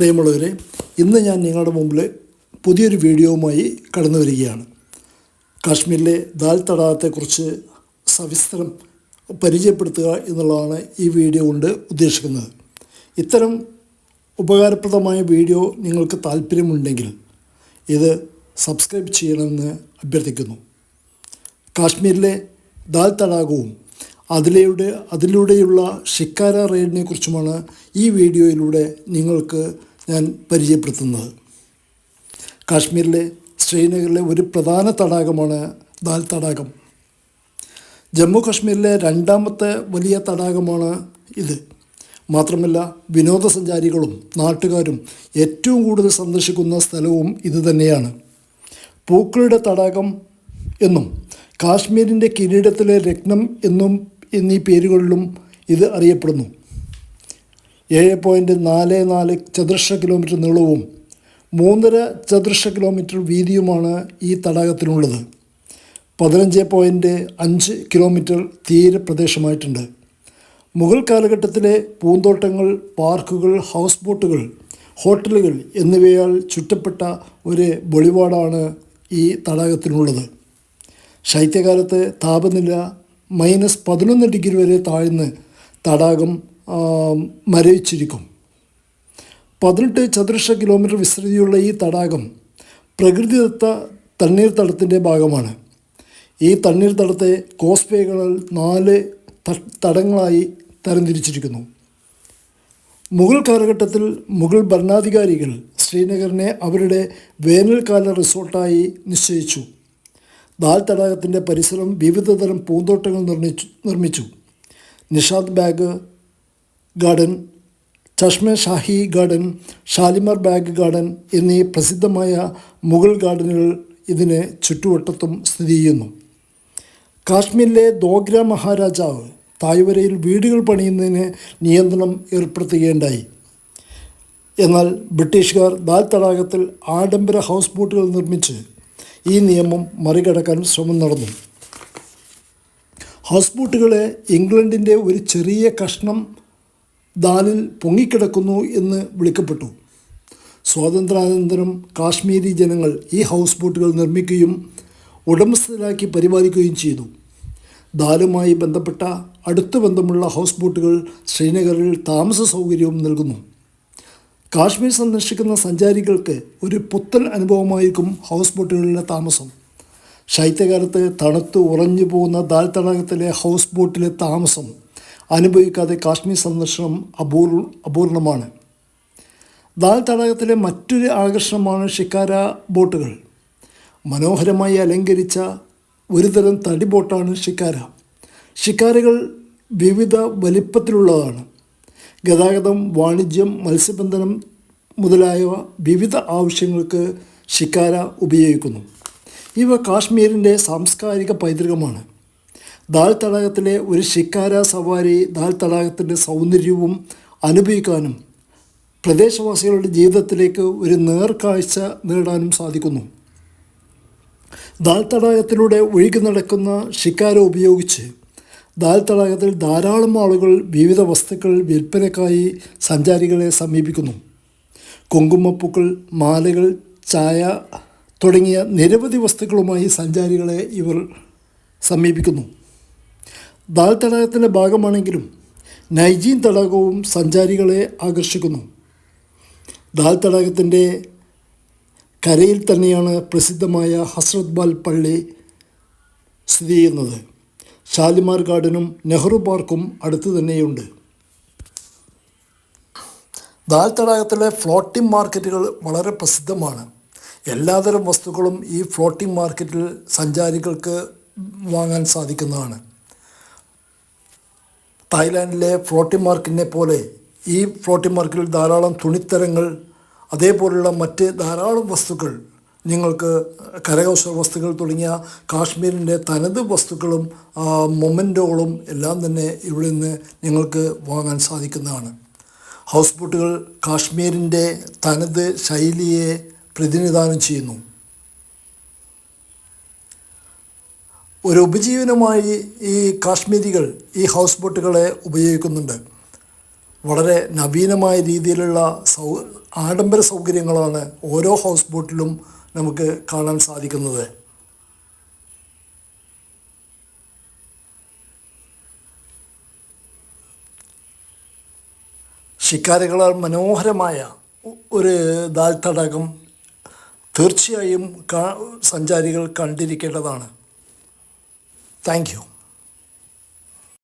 പ്രിയമുള്ളവരെ ഇന്ന് ഞാൻ നിങ്ങളുടെ മുമ്പിൽ പുതിയൊരു വീഡിയോവുമായി കടന്നു വരികയാണ്. കാശ്മീരിലെ ദാൽ തടാകത്തെക്കുറിച്ച് സവിസ്തരം പരിചയപ്പെടുത്തുക എന്നുള്ളതാണ് ഈ വീഡിയോ കൊണ്ട് ഉദ്ദേശിക്കുന്നത്. ഇത്തരം ഉപകാരപ്രദമായ വീഡിയോ നിങ്ങൾക്ക് താല്പര്യമുണ്ടെങ്കിൽ ഇത് സബ്സ്ക്രൈബ് ചെയ്യണമെന്ന് അഭ്യർത്ഥിക്കുന്നു. കാശ്മീരിലെ ദാൽ തടാകവും അതിലൂടെ അതിലൂടെയുള്ള ഷിക്കാര റെയ്ഡിനെ കുറിച്ചുമാണ് ഈ വീഡിയോയിലൂടെ നിങ്ങൾക്ക് ഞാൻ പരിചയപ്പെടുത്തുന്നത്. കാശ്മീരിലെ ശ്രീനഗറിലെ ഒരു പ്രധാന തടാകമാണ് ദാൽ തടാകം. ജമ്മു കാശ്മീരിലെ രണ്ടാമത്തെ വലിയ തടാകമാണ് ഇത്. മാത്രമല്ല വിനോദസഞ്ചാരികളും നാട്ടുകാരും ഏറ്റവും കൂടുതൽ സന്ദർശിക്കുന്ന സ്ഥലവും ഇതുതന്നെയാണ് പൂക്കളുടെ തടാകം എന്നും കാശ്മീരിന്റെ കിരീടത്തിലെ രത്നം എന്നും എന്നീ പേരുകളിലും ഇത് അറിയപ്പെടുന്നു. ഏഴ് പോയിന്റ് നാല് നാല് ചതുരശ്ര കിലോമീറ്റർ നീളവും മൂന്നര ചതുരശ്ര കിലോമീറ്റർ വീതിയുമാണ് ഈ തടാകത്തിനുള്ളത്. പതിനഞ്ച് പോയിന്റ് അഞ്ച് കിലോമീറ്റർ തീരപ്രദേശമായിട്ടുണ്ട്. മുഗൾ കാലഘട്ടത്തിലെ പൂന്തോട്ടങ്ങൾ പാർക്കുകൾ ഹൗസ് ബോട്ടുകൾ ഹോട്ടലുകൾ എന്നിവയാൽ ചുറ്റപ്പെട്ട ഒരു വെളിപാടാണ് ഈ തടാകത്തിനുള്ളത്. ശൈത്യകാലത്ത് താപനില മൈനസ് പതിനൊന്ന് ഡിഗ്രി വരെ താഴ്ന്ന് തടാകം മരവിച്ചിരിക്കും. പതിനെട്ട് ചതുരശ്ര കിലോമീറ്റർ വിസ്തൃതിയുള്ള ഈ തടാകം പ്രകൃതിദത്ത തണ്ണീർത്തടത്തിന്റെ ഭാഗമാണ്. ഈ തണ്ണീർത്തടത്തെ കോസ്വേകളാൽ നാല് തടങ്ങളായി തരംതിരിച്ചിരിക്കുന്നു. മുഗൾ കാലഘട്ടത്തിൽ മുഗൾ ഭരണാധികാരികൾ ശ്രീനഗറിനെ അവരുടെ വേനൽക്കാല റിസോർട്ടായി നിശ്ചയിച്ചു. ദാൽ തടാകത്തിന്റെ പരിസരം വിവിധതരം പൂന്തോട്ടങ്ങൾ നിർമ്മിച്ചു നിർമ്മിച്ചു. Nishat Bagh garden Chashma Shahi garden Shalimar Bagh garden എന്നീ പ്രസിദ്ധമായ മുഗൾ ഗാർഡനുകൾ ഇതിന് ചുറ്റുവട്ടത്തും സ്ഥിതി ചെയ്യുന്നു. കാശ്മീരിലെ ദോഗ്ര മഹാരാജാവ് തായ്വരയിൽ വീടുകൾ പണിയുന്നതിന് നിയന്ത്രണം ഏർപ്പെടുത്തുകയുണ്ടായി. എന്നാൽ ബ്രിട്ടീഷുകാർ ദാൽ തടാകത്തിൽ ആഡംബര ഹൗസ് ബോട്ടുകൾ നിർമ്മിച്ച് ഈ നിയമം മറികടക്കാൻ ശ്രമം നടന്നു. ഹൗസ് ബോട്ടുകളെ ഇംഗ്ലണ്ടിന്റെ ഒരു ചെറിയ കഷ്ണം ദാലിൽ പൊങ്ങിക്കിടക്കുന്നു എന്ന് വിളിക്കപ്പെട്ടു. സ്വാതന്ത്ര്യാനന്തരം കാശ്മീരി ജനങ്ങൾ ഈ ഹൗസ് ബോട്ടുകൾ നിർമ്മിക്കുകയും ഉടമസ്ഥരാക്കി പരിപാലിക്കുകയും ചെയ്തു. ദാലുമായി ബന്ധപ്പെട്ട അടുത്ത ബന്ധമുള്ള ഹൗസ് ബോട്ടുകൾ ശ്രീനഗറിൽ താമസ സൗകര്യവും നൽകുന്നു. കാശ്മീർ സന്ദർശിക്കുന്ന സഞ്ചാരികൾക്ക് ഒരു പുത്തൻ അനുഭവമായിരിക്കും ഹൗസ് ബോട്ടുകളിലെ താമസം. ശൈത്യകാലത്ത് തണുത്ത് ഉറഞ്ഞു പോകുന്ന ദാൽ തടാകത്തിലെ ഹൗസ് ബോട്ടിലെ താമസം. അനുഭവിക്കാതെ കാശ്മീർ സന്ദർശനം അപൂർ അപൂർണമാണ്. ദാൽ തടാകത്തിലെ മറ്റൊരു ആകർഷണമാണ് ഷിക്കാര ബോട്ടുകൾ. മനോഹരമായി അലങ്കരിച്ച ഒരുതരം തടി ബോട്ടാണ് ഷിക്കാര. ഷിക്കാരകൾ വിവിധ വലിപ്പത്തിലുള്ളതാണ്. ഗതാഗതം വാണിജ്യം മത്സ്യബന്ധനം മുതലായവ വിവിധ ആവശ്യങ്ങൾക്ക് ഷിക്കാര ഉപയോഗിക്കുന്നു. ഇവ കാശ്മീരിന്റെ സാംസ്കാരിക പൈതൃകമാണ്. ദാൽ തടാകത്തിലെ ഒരു ശിക്കാര സവാരി ദാൽ തടാകത്തിന്റെ സൗന്ദര്യവും അനുഭവിക്കാനും പ്രദേശവാസികളുടെ ജീവിതത്തിലേക്ക് ഒരു നേർക്കാഴ്ച നേടാനും സാധിക്കുന്നു. ദാൽ തടാകത്തിലൂടെ ഒഴുകി നടക്കുന്ന ഷിക്കാര ഉപയോഗിച്ച് ദാൽ തടാകത്തിൽ ധാരാളം ആളുകൾ വിവിധ വസ്തുക്കൾ വിൽപ്പനയ്ക്കായി സഞ്ചാരികളെ സമീപിക്കുന്നു. കുങ്കുമപ്പൂക്കൾ മാലകൾ ചായ തുടങ്ങിയ നിരവധി വസ്തുക്കളുമായി സഞ്ചാരികളെ ഇവർ സമീപിക്കുന്നു. ദാൽ തടാകത്തിന്റെ ഭാഗമാണെങ്കിലും നൈജീൻ തടാകവും സഞ്ചാരികളെ ആകർഷിക്കുന്നു. ദാൽ തടാകത്തിന്റെ കരയിൽ തന്നെയാണ് പ്രസിദ്ധമായ ഹസ്രത് ബാൽ പള്ളി സ്ഥിതി ചെയ്യുന്നത്. ഷാലിമാർ ഗാർഡനും നെഹ്റു പാർക്കും അടുത്ത് തന്നെയുണ്ട്. ദാൽ തടാകത്തിലെ ഫ്ലോട്ടിംഗ് മാർക്കറ്റുകൾ വളരെ പ്രസിദ്ധമാണ്. എല്ലാതരം വസ്തുക്കളും ഈ ഫ്ലോട്ടിംഗ് മാർക്കറ്റിൽ സഞ്ചാരികൾക്ക് വാങ്ങാൻ സാധിക്കുന്നതാണ്. തായ്ലാൻഡിലെ ഫ്ലോട്ടിംഗ് മാർക്കിനെ പോലെ ഈ ഫ്ലോട്ടിംഗ് മാർക്കിൽ ധാരാളം തുണിത്തരങ്ങൾ അതേപോലുള്ള മറ്റ് ധാരാളം വസ്തുക്കൾ നിങ്ങൾക്ക് കരകൗശല വസ്തുക്കൾ തുടങ്ങിയ കാശ്മീരിന്റെ തനത് വസ്തുക്കളും മൊമെന്റോകളും എല്ലാം തന്നെ ഇവിടെ നിന്ന് നിങ്ങൾക്ക് വാങ്ങാൻ സാധിക്കുന്നതാണ്. ഹൗസ് ബോട്ടുകൾ കാശ്മീരിന്റെ തനത് ശൈലിയെ പ്രതിനിധാനം ചെയ്യുന്നു. ഒരു ഉപജീവനമായി ഈ കാശ്മീരികൾ ഈ ഹൗസ് ബോട്ടുകളെ ഉപയോഗിക്കുന്നുണ്ട്. വളരെ നവീനമായ രീതിയിലുള്ള സൗ ആഡംബര സൗകര്യങ്ങളാണ് ഓരോ ഹൗസ് ബോട്ടിലും നമുക്ക് കാണാൻ സാധിക്കുന്നത്. ശിക്കാരികളാൽ മനോഹരമായ ഒരു ദാൽ തടാകം തീർച്ചയായും സഞ്ചാരികൾ കണ്ടിരിക്കേണ്ടതാണ്. Thank you.